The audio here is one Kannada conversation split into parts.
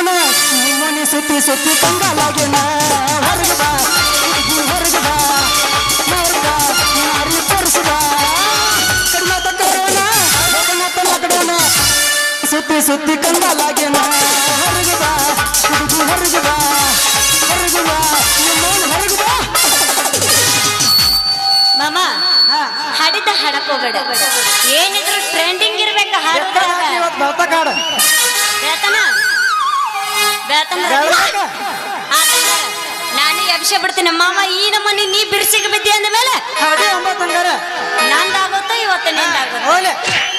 ಕಟ್ಟೋಣ ನಿಮ್ಮನೆ ಸುತ್ತಿ ಸುತ್ತಿ ಕಂಗಾಲಾಗಿನ ಹೊರಗೆ ಬಾ ಹುಡುಗಿ ಹೊರಗೆ ಬಾ ನೋಡ್ಕ ತೋರಿಸಿದ. ಸುತ್ತಿ ಸುತ್ತಿ ಕಂಗಾಲಾಗಿನ ಹೊರಗೆ ಬಾ ಹುಡುಗಿ ಹೊರಗೆ ಬಾ ಹೊರಗೆ ಬಾ ನಿಮ್ಮೋನ್ ಹೊರಗೆ ಬಾ ಮಾಮ ಹಾಡಿದ್ದ ಹಾಡಕ್ ಹೋಗ್ಬೇಡ. ಏನಿದ್ರು ಟ್ರೆಂಡಿಂಗ್ ಇರ್ಬೇಕು ಹಾಡುದ್ರಾಗ ಇವತ್ತು ಆತಂಗಾರ ನಾನು ಎಬ್ಸೆ ಬಿಡ್ತೀನಿ. ಮಾಮ ಈ ನಮ್ಮನಿ ನೀ ಬಿರ್ಸಿಗೆ ಬಿದ್ದಿ ಅಂದ ಮೇಲೆ ನಂದಾಗುತ್ತೋ ಇವತ್ತು ನಿಂದಾಗುತ್ತೋ?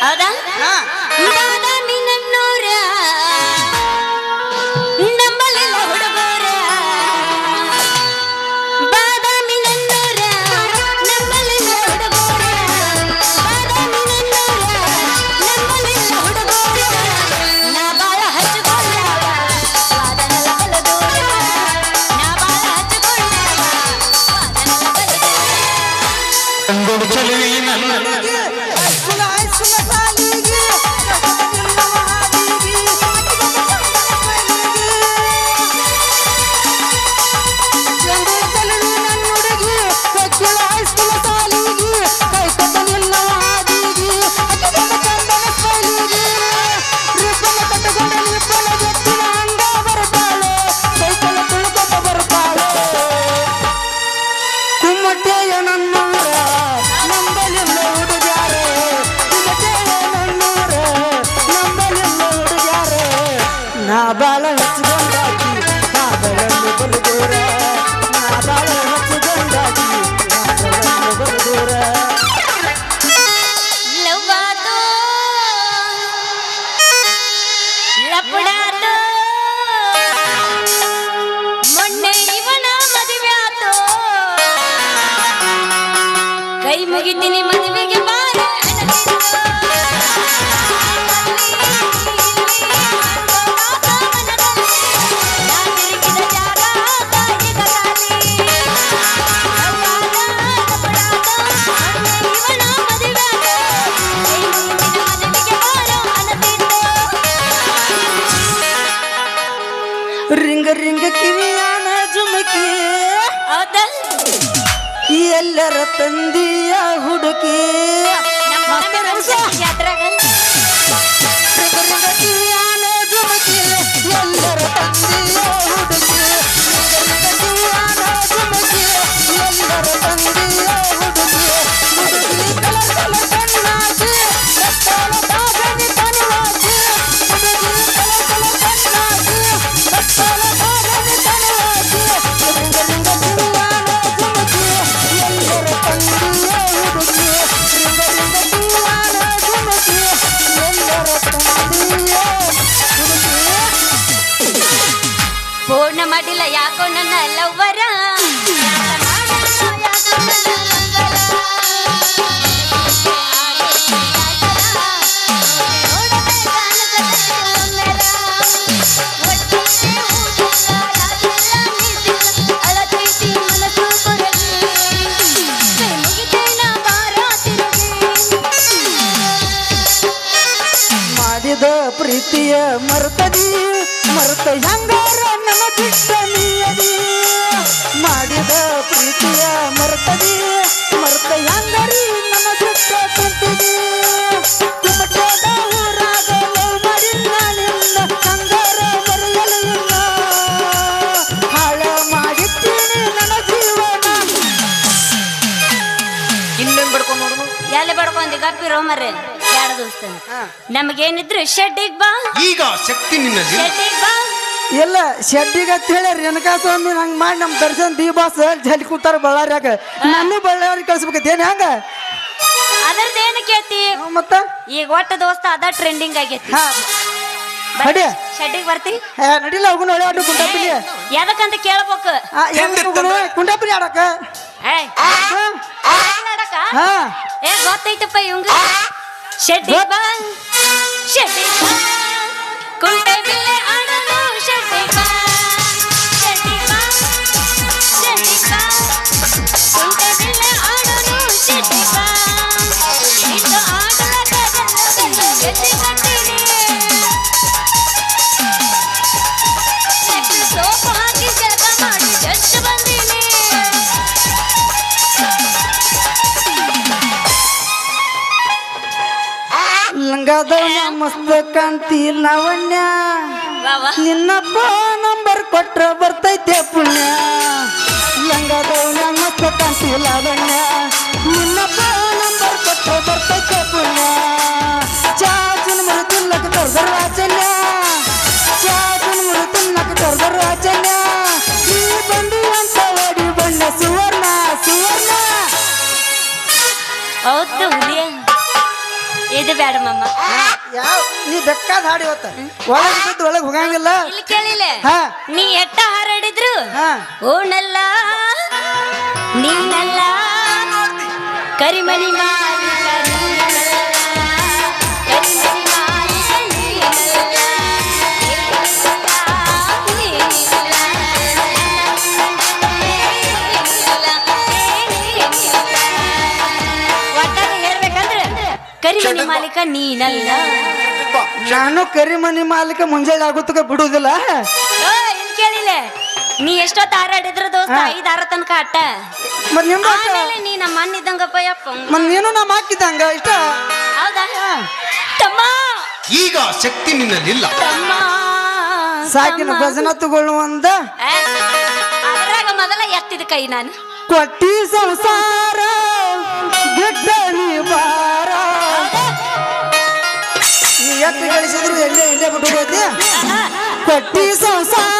ಹೌದಾ. ಮುಗಿತೀನಿ ಮದುವೆಗೆ ಬಾರ ರಿಂಗ ರಿಂಗ ಕಿವಿಯಾನ ಜುಮಕಿ. ಎಲ್ಲರ ತಂದಿಯ ಪೂರ್ಣ ಮಾಡಿಲ್ಲ ಯಾಕೋ ನನ್ನ ಲವ್ವರ? ಪ್ರೀತಿಯ ಮರ್ತದಿ ಮರ್ತ ಹೆಂಗಾರ ಎಲ್ಲಿ ಬಡ್ಕೊಂಡಿ ಗಪ್ಪಿ ಮರ್ರೆ ಎರಡು ದೋಸ್ತ ನಮಗೇನಿದ್ರು ಶೆಡ್ಡಿಗ್ ಬಾ ಈಗ ಶಕ್ತಿ ನಿನ್ನಲ್ಲಿ ಶೆಡ್ಡಿಗ್ ಬಾ ಇಲ್ಲ ಶೆಡ್ಡಿಗೆ ಅಂತ ಹೇಳಿ ರೇಣುಕಾ ಸ್ವಾಮಿ ಹಂಗ್ ಮಾಡಿ ನಮ್ಮ ದರ್ಶನ್ ದಿ ಬಾಸ್ ಜಲ್ಲಿ ಕೂತಾರ ಬಳ್ಳಾರ್ಯಾಗ ನಾನು ಬಳ್ಳಾರಿ ಕಳ್ಸ್ಬೇಕೈತಿ ಏನ್ ಹೆಂಗ ಅದರದ್ದೇನು ಕೇಳ್ತಿ ಹ್ಮ್, ಮತ್ತ ಈಗ ಒಟ್ಟ ದೋಸ್ತ ಅದ ಟ್ರೆಂಡಿಂಗ್ ಆಗೈತಿ ಹಾ ನಡಿ ಶೆಡ್ಡಿಗ್ ಬರ್ತಿ ನಡಿಲ್ಲ ಹೋಗುಣ ಒಳ್ಳೆ ಆಡು ಕೇಳ್ಬೇಕು ಆ, ಏನ್ ಹೋಗುಣ ಕುಂಟಾಪಿನಿ ಆಡಕ ಏಯ್, ಹಾ ಆಟಲ್ ಆಡಕ? ಹಾ. ಏ ಗೊತ್ತೈತಪ್ಪ ಇವಂಗ. ಶೆಟ್ಟಿ ಬಾ. ಶೆಟ್ಟಿ ಬಾ. ಕುಂಟೆ ಬಿಲ್ಲೆ ಆಡಲು ಶೆಟ್ಟಿ ಬಾ. ಶೆಟ್ಟಿ ಬಾ. ಶೆಟ್ಟಿ ಬಾ. ಕುಂಟೆ ಬಿಲ್ಲೆ ಮಸ್ತ್ ಕಾಂತಿ ಲಾವಣ್ಯ ನಿನ್ನಪ್ಪ ನಂಬರ್ ಕೊಟ್ರ ಬರ್ತೈತೆ ಪುಣ್ಯ. ಲಂಗದವನ ಮಸ್ತ ಕಾಂತಿ ಲಾವಣ್ಯ ನಿನ್ನಪ್ಪ ನಂಬರ್ ಕೊಟ್ರ ಬರ್ತೈತೆ ಪುಣ್ಯ. ಚಾಚುನ್ ಮುರು ತಿನ್ನಕ ತೊರ್ದರ ಇದು ಬೇಡ ಮಮ್ಮ ಯಾವ ನೀ ಬೆಕ್ಕಾದ ಹಾಡಿ ಇವತ್ತ. ಒಳಗೆ ಬಿದ್ದು ಒಳಗೆ ಹೋಗಂಗಿಲ್ಲ. ಇಲ್ಲಿ ಕೇಳಿಲ್ಲ ಹಾ. ನೀ ಎಟ್ಟ ಹಾರಾಡಿದ್ರು? ಹಾ. ಓನಲ್ಲ ನೀನಲ್ಲ ಕರಿಮಣಿ ಮಾಲೀಕ ಕರಿಮಣಿ ಮಾಲೀಕ ನೀನಲ್ಲ. ನಾನು ಕರಿಮನಿ ಮಾಲೀಕ ಮುಂಜಾನೆ ಆಗುತ್ತಕ ಬಿಡುದಿಲ್ಲ ಓ, ಇಲ್ಲಿ ಕೇಳಿಲ್ಲ ನೀ ಎಷ್ಟೊತ್ತು ಆರಾಡಿದ್ರ ದೋಸ್ತ ಐದು ಆರ ತನಕ ಅಟ್ಟ ಮತ್ ನಿಮ್ ಆಮೇಲೆ ನೀ ನಮ್ಮ ಅಣ್ಣ ಇದ್ದಂಗಪ್ಪ ಯಪ್ಪ. ಮತ್ ನೀನು ನಾ ಹಾಕಿದ್ದಂಗ ಇಷ್ಟ? ಹೌದಾ? ತಮ್ಮ! ಈಗ ಶಕ್ತಿ ನಿನ್ನಲ್ಲಿಲ್ಲ. ತಮ್ಮ! ಸಾಕಿನ ತಮ್ಮ. ಭಜನ ತಗೊಳ್ಳುವಂದ? ಆ, ಅದ್ರಾಗ ಮೊದಲ ಎತ್ತಿದ ಕೈ ನಾನು. ಕೊಟ್ಟಿ ಸಂಸಾರ. ಎತ್ತು ಗಳಿಸಿದ್ರು ಎಣ್ಣೆ ಎಣ್ಣೆ ಬಿಟ್ಟು ಕೊಟ್ಟಿ ಸಂಸಾರ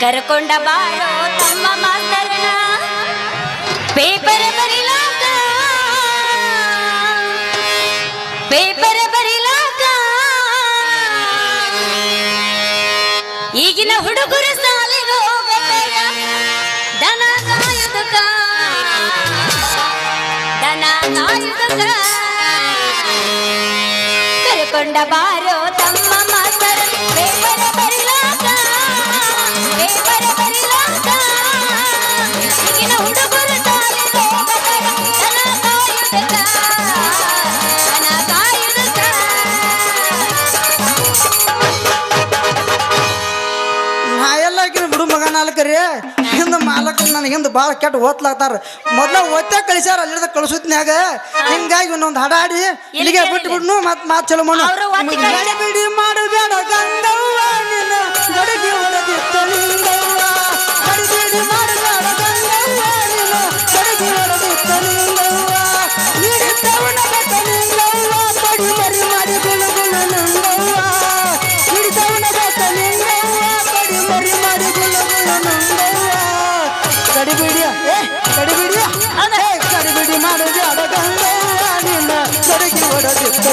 ಕರ್ಕೊಂಡ ಬಾರೋ ತಮ್ಮ ಮಾಸ್ತರನ. ಪೇಪರ್ ಬರಿಲಾಕ. ಪೇಪರ್ ಬರಿಲಾಕ. ಈಗಿನ ಹುಡುಗರು ಸಾಲಿಗೆ ಹೋಗಬೇಡ ದನ ಕಾಯುದಕ ದನ ಕಾಯುದಕ ಕರ್ಕೊಂಡ ಬಾರೋ ತಮ್ಮ ಮಾಸ್ತರ. ಪೇಪರ್ ಹಾಕಿನ ರೀ ಹಿಂದ ಮಾಲಕ ನನಗೆ ಹಿಂದ ಭಾಳ ಕೆಟ್ಟ ಓದ್ಲಾಗ್ತಾರ ಮೊದ್ಲ ಓದ್ತಾ ಕಳಿಸ್ಯಾರ ಅಲ್ಲಿ ಕಳಿಸುತ್ನ್ಯಾಗ. ಹಿಂಗಾಗಿ ಇನ್ನೊಂದು ಹಾಡಾಡಿ ಇಲ್ಲಿಗೆ ಬಿಟ್ಟು ಬಿಡ್ನು ಮತ್ ಮಾತು ಚಲೋ ಮಾಡು ಮಾಡಬೇಡ ಗಂಗವ್ವ ಗಡಿಬಿಡಿಯ ಏ. ಕಡಿಬಿಡಿಯ ಗಡಿಬಿಡಿ ಮಾಡಬೇಡ ಗಂಗವ್ವ ನಿನ್ನ ಗಡಿಗೆ ಹೊಡೆದಿತ್ತ